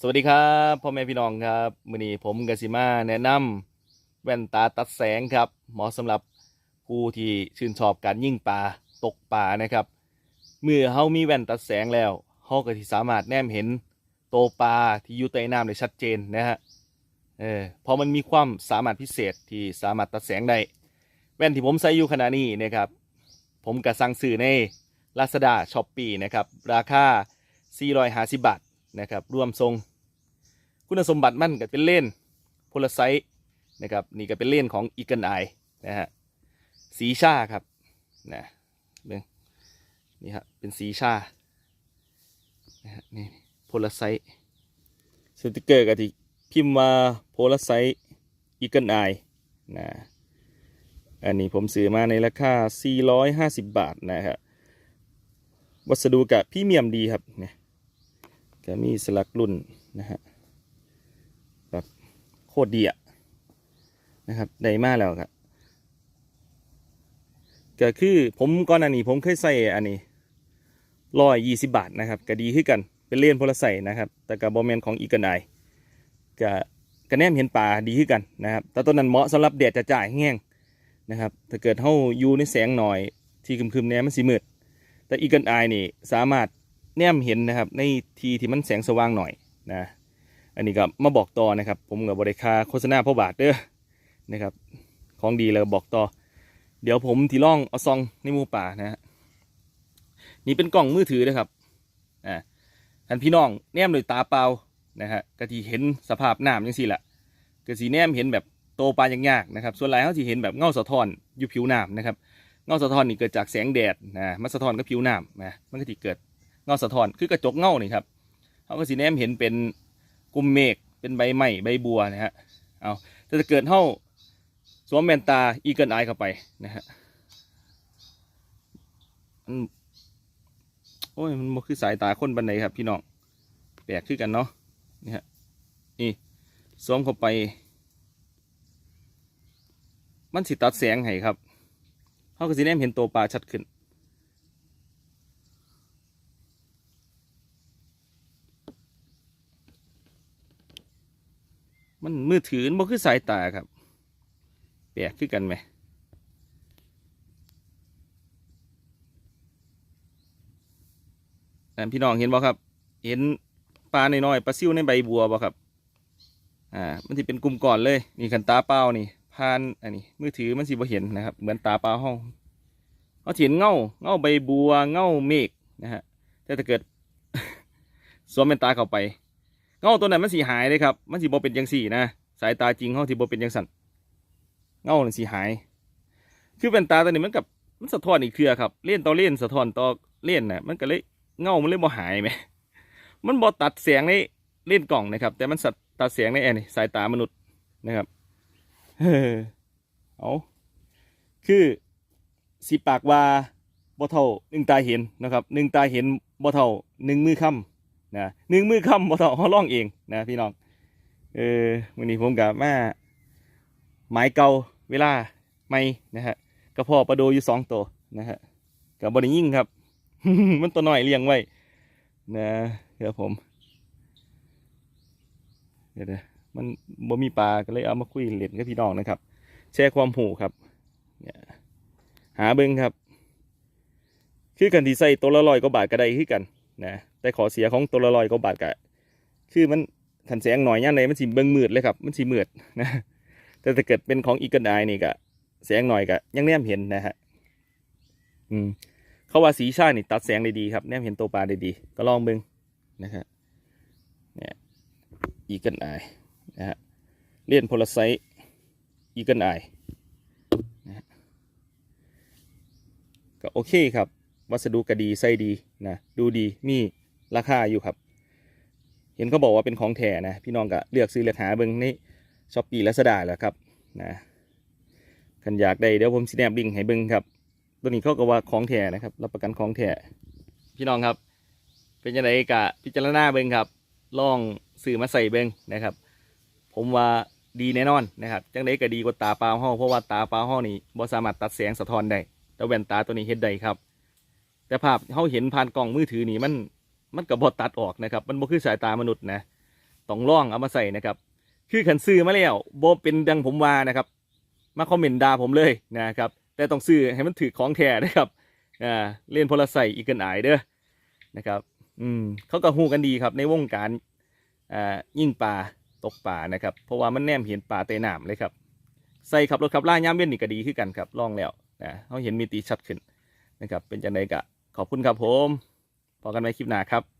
สวัสดีครับพ่อแม่พี่น้องครับมื้อนี้ผมกสิมาแนะนำแว่นตาตัดแสงครับเหมาะสำหรับผู้ที่ชื่นชอบการยิงปลาตกปลานะครับเมื่อเฮามีแว่นตัดแสงแล้วเฮาก็สิสามารถแนมเห็นโตปลาที่อยู่ใต้น้ำได้ชัดเจนนะฮะเออเพราะมันมีความสามารถพิเศษที่สามารถตัดแสงได้แว่นที่ผมใส่อยู่ขณะนี้นะครับผมก็สั่งซื้อใน Lazada Shopee นะครับราคา 450 บาท นะครับรวมทรง คุณสมบัติมันก็เป็นเล่นโพลไซต์นะครับนี่ก็เป็นเล่นของ Eagle Eye นะฮะสีชาครับนะเบิ่งนี่ครับเป็นสีชานะฮะนี่โพลไซต์สติกเกอร์ก็ที่พิมพ์มาโพลไซต์ Eagle Eye นะอันนี้ผมซื้อมาในราคา 450 บาทนะครับวัสดุกับพรีเมียมดีครับเนี่ย ก็มีสลักรุ่นนะฮะแบบโคตรดีอะนะครับได้มากแล้วครับก็คือผมก่อนอันนี้ผมเคยใส่อันนี้ร้อยยี่สิบาทนะครับก็ดีขึ้นกันเป็นเลียนพลใส่นะครับ แต่กับบอมเมนของอีกันไอก็กระแนมเห็นป่าดีขึ้นกันนะครับ แต่ต้นนั้นเหมาะสำหรับแดดจะจ่ายแห้งนะครับ ถ้าเกิดเฮาอยู่ในแสงหน่อยที่คึมๆเนี่ยมันสีมืด แต่อีกันไอนี่สามารถ แนมเห็นนะครับ ในทีที่มันแสงสว่างหน่อยนะ อันนี้ก็มาบอกต่อนะครับ ผมกับบริคาโฆษณาพ่อบาทเด้อนะครับ ของดีเลยบอกต่อ เดี๋ยวผมที่ล่องเอาซองในมูป่านะฮะนี่เป็นกล่องมือถือนะครับอ่าท่านพี่น้องแนมโดยตาเปล่านะฮะก็ที่เห็นสภาพน้ำยังสิละก็สีแนมเห็นแบบโตปลาอย่างยากนะครับ ส่วนหลายเขาที่เห็นแบบเงาสะท้อนอยู่ผิวน้ำนะครับเงาสะท้อนนี่เกิดจากแสงแดดนะมันสะท้อนกับผิวน้ำนะมันก็ที่เกิด เงาสะท้อนคือกระจกเงานี่ครับเขาก็สีแนมเห็นเป็นกลุ่มเมฆเป็นใบไม้ใบบัวนะฮะเอาแต่ถ้าเกิดเท่าสวมแว่นตาอีเกิลไอเข้าไปนะฮะโอ้ยมันคือสายตาคนบันไดครับพี่น้องแปลกคือกันเนาะนี่ฮะนี่สวมเข้าไป มันสิตัดแสงให้ครับเขาก็สิแนมเห็นตัวปลาชัดขึ้น มันมือถือมันคือสายตาครับ แปลกคือกันไหมอ่พี่น้องเห็นบ่ครับ เห็นปลาน้อยๆปลาซิ่วในใบบัวบ่ครับ อ่า มันจะเป็นกลุ่มก่อนเลย นี่ขันตาเปล่านี่ผ่านอันนี้มือถือมันสิบ่เห็นนะครับ เหมือนตาเปล่าห้องเขาเห็นเงาเงาใบบัวเงาเมฆนะฮะแต่ถ้าเกิดสวมเป็นตาเข้าไป เงาตัวนั้นมันสีหายเลยครับ มันสีบ่เป็นจังสี่นะ สายตาจริงเขาที่บ่เป็นจังสันเงามันสีหาย คือเป็นตาตัวนี้มันกับมันสะท้อนอีกเครือครับ เล่นต่อเล่นสะท้อนต่อเล่นนะมันก็เลยเงามันเลยบ่หายไหมมันบ่ตัดเสียงในเล่นกล่องนะครับ แต่มันสัตตัดเสียงในแอนนี่สายตามนุษย์นะครับเอเอาคือสีปากว่าบ่เท่าหนึ่งตาเห็นนะครับหนึ่งตาเห็นบ่เท่าหนึ่งมือค่ำ นะหนึ่งมือค่ำบ่เท่าเขาล่องเองนะพี่น้องเออวันนี้ผมกับแมาหมายเกาเวลาไม่นะฮะกระเพาะปลาโดอยู่สองตัวนะฮะกับบริยิ่งครับ มันตัวน้อยเลี้ยงไว้นะครับผมเดี๋ยวมันบ่มีปลาก็เลยเอามาคุยเล่นกับพี่น้องนะครับ แชร์ความหูครับหาเบิ้งครับ คือกันที่ใส่ตัวละร้อยกว่าบาทก็ได้คือกัน นะแต่ขอเสียของตัวละร้อยกว่าบาทก็คือมันขันแสงหน่อยย่านใดมันสิเบิ้งมืดเลยครับ มันสิมืดนะแต่ถ้าเกิดเป็นของอีกันไดนี่ก็แสงหน่อยก็ยังแนมเห็นนะฮะอืมเขาว่าสีชาตินี่ตัดแสงได้ดีครับแนมเห็นตัวปลาได้ดีก็ลองเบิ้งนะครับเนี่ยอีกันไอนะฮะเลียนโพลาไซต์อีกันไอก็โอเคครับ วัสดุก็ดีไส้ดีนะดูดีมีราคาอยู่ครับ เห็นเขาบอกว่าเป็นของแท้นะพี่น้องก็เลือกซื้อเลือกหาเบิ้งในช้อปปี้และสดาแหล้วครับนะคันอยากได้เดี๋ยวผมสแนปลิงให้เบิ้งครับ ตัวนี้เขาก็ว่าของแท้นะครับรับประกันของแท้พี่น้องครับ เป็นยังไงกะพิจารณาเบิ้งครับลองซื้อมาใส่เบิ้งนะครับ ผมว่าดีแน่นอนนะครับจังไดก็ดีกว่าตาปลาห้อเพราะว่าตาปลาห้อนี่บ่สามารถตัดแสงสะท้อนได้แต่แว่นตาตัวนี้เห็นได้ครับ แต่ภาพเขาเห็นผ่านกล้องมือถือนี่มันมันกับบตัดออกนะครับ มันบ่คือสายตามนุษย์นะต้องลองเอามาใส่นะครับ คือขันซื้อมาแล้วโบเป็นดังผมว่านะครับ มาคอมเมนต์ด่าผมเลยนะครับ แต่ต้องซื้อให้มันถือของแท้นะครับอ่าเล่นพลใส่อีกเกินอายเด้อนะครับ อืมเขาก็ฮู้กันดีครับ ในวงการอ่ายิ่งปลาตกปลานะครับ เพราะว่ามันแนมเห็นปลาเตะน้ำเลยครับ ใส่ขับรถขับล่ายามเว้นนี่ก็ดีขึ้นกันครับลองแล้วนะเขาเห็นมีตีชัดขึ้นนะครับ เป็นจังไดกะ ขอบคุณครับผมพอกันในคลิปหน้าครับ